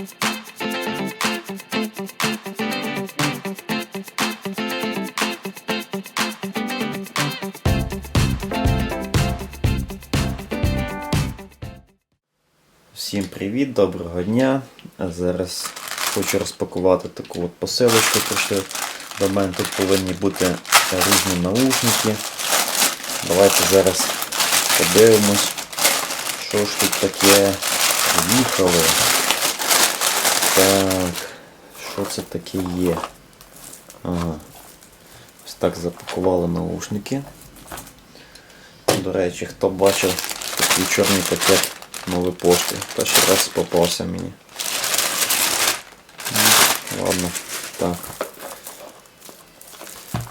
Всім привіт, доброго дня. Зараз хочу розпакувати таку от посилочку. Прийшли до мене тут повинні бути різні наушники. Давайте зараз подивимось, що ж тут таке їхали. Так, що це таке є? Ага. Ось так запакували наушники. До речі, хто бачив такий чорний пакет нової пошти. Перший раз попався мені. Ну, Ладно, так.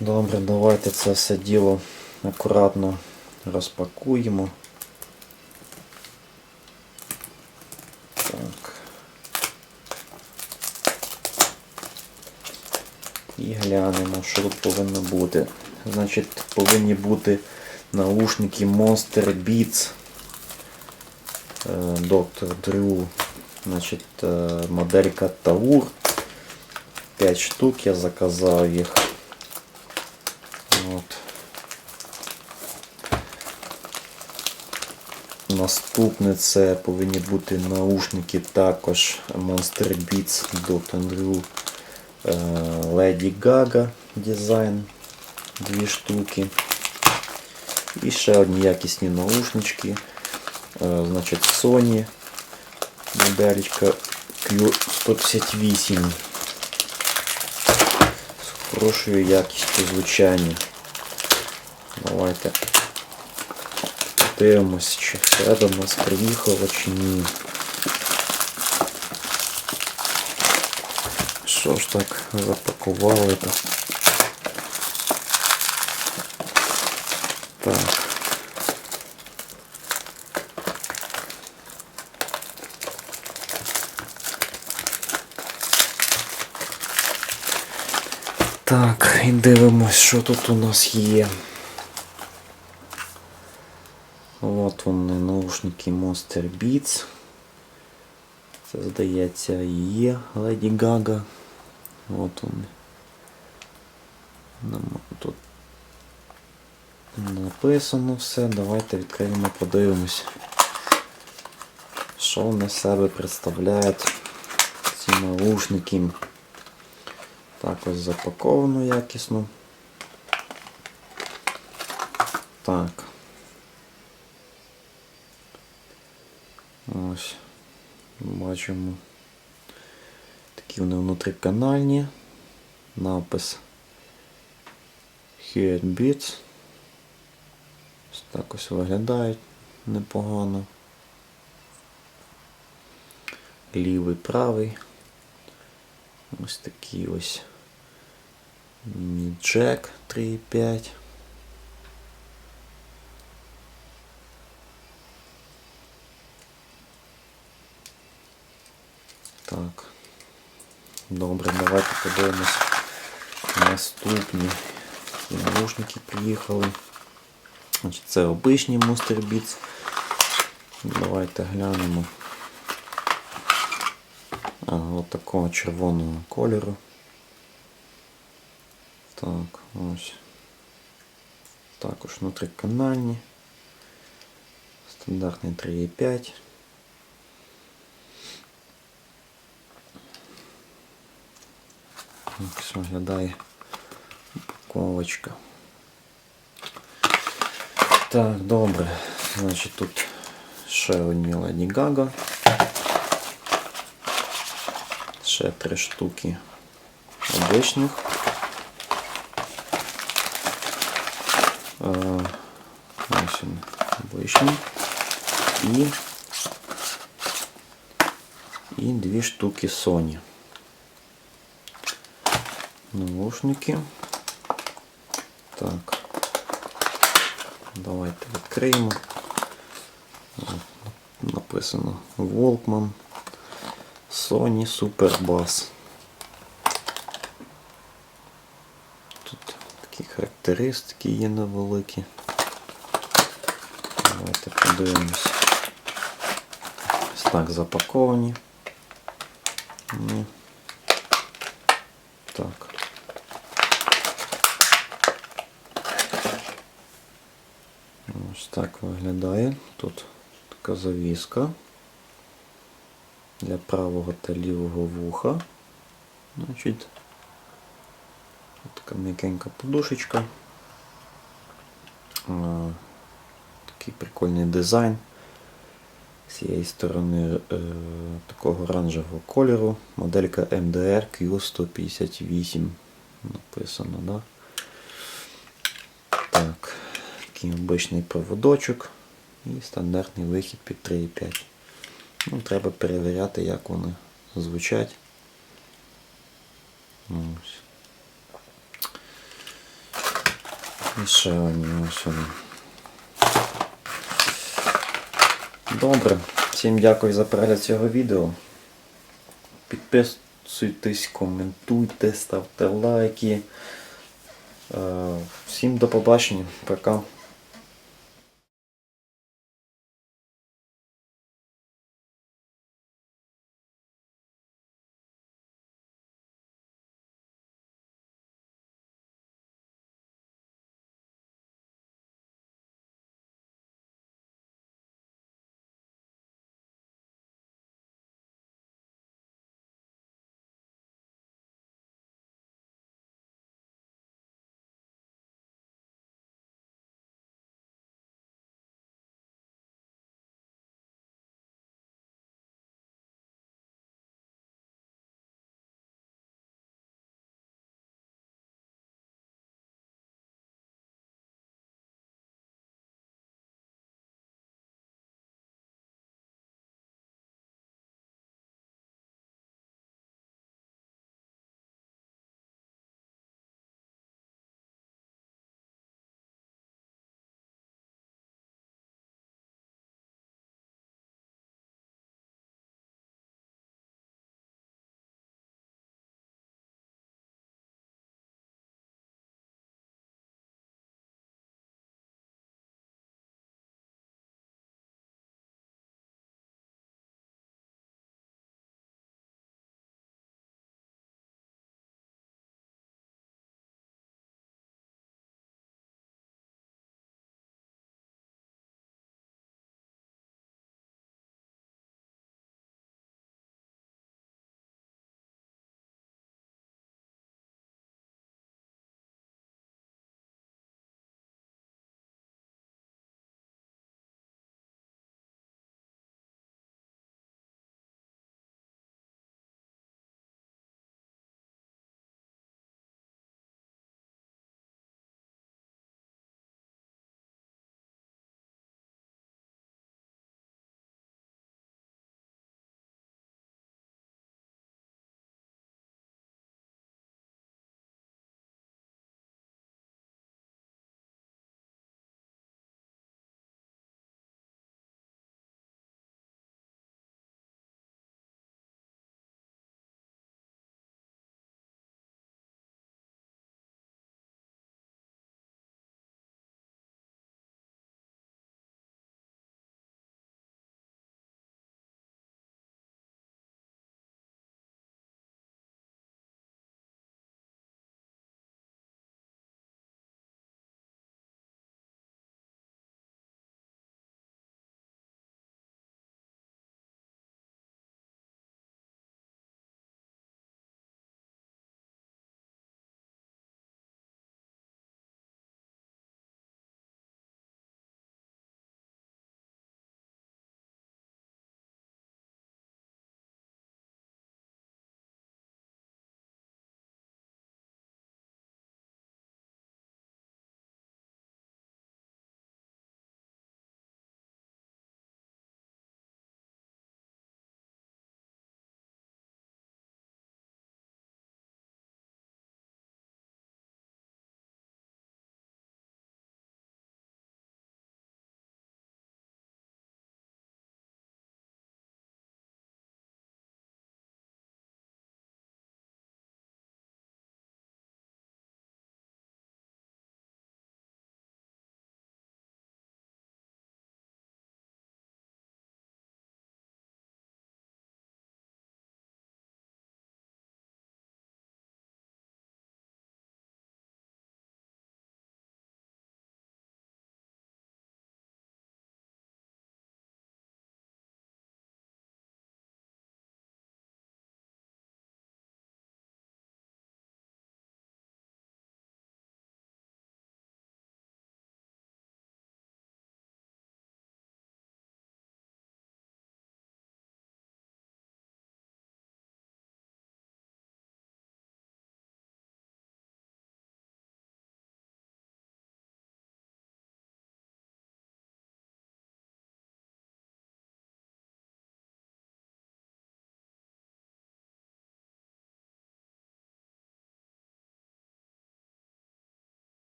Добре, давайте це все діло акуратно розпакуємо. Глянемо, що тут повинно бути. Значить, повинні бути наушники Monster Beats. Е, Доктор Дрю, значить, е, моделька Таур. 5 штук я заказав їх. От. Наступне це повинні бути наушники також Monster Beats Dr. Drew е, Lady Gaga дизайн. Дві штуки. І ще одні якісні наушнички. Е, Значить Sony моделька Q158 з хорошою якістю звучання. Давайте дивимось, чи все до нас приїхало чи ні. Що ж так запакували то? Так. Так, і дивимось, що тут у нас є. От вони наушники Monster Beats. Це здається є Lady Gaga. От вони. Нам Тут написано все. Давайте відкриємо, подивимось. Що з себе представляють ці наушники. Так ось запаковано якісно. Так. Ось. Бачимо. Такі вони внутриканальні. Напис Head Beats. Ось так ось виглядають непогано. Лівий, правий. Ось такий ось Джек 3.5. Так. Добре, давайте подивимось наступні наушники приїхали. Це обичні Monster Beats. Давайте глянемо. От такого червоного кольору. Так, ось. Також внутриканальні. Стандартний 3,5. Ось виглядає упаковочка. Так, добре. Значить тут ще одні Lady Gaga. Ще три штуки обичних. Е, Ось він обичні. І, і дві штуки Sony. Наушники. Так. Давайте відкриємо. Написано Walkman. Sony Super Bass. Тут такі характеристики є невеликі. Давайте подивимось. Ось так запаковані. Так. Ось так виглядає. Тут така завіска для правого та лівого вуха. Значить, така м'якенька подушечка. Такий прикольний дизайн. З цієї сторони е, такого оранжевого кольору. Моделька MDR Q158 написано, да? Так, такий обичний проводочок і стандартний вихід під 3,5. Ну, треба перевіряти, як вони звучать. Ось. І ще одні ось вони. Добре. Всім дякую за перегляд цього відео. Підписуйтесь, коментуйте, ставте лайки. Е, Всім до побачення. Пока.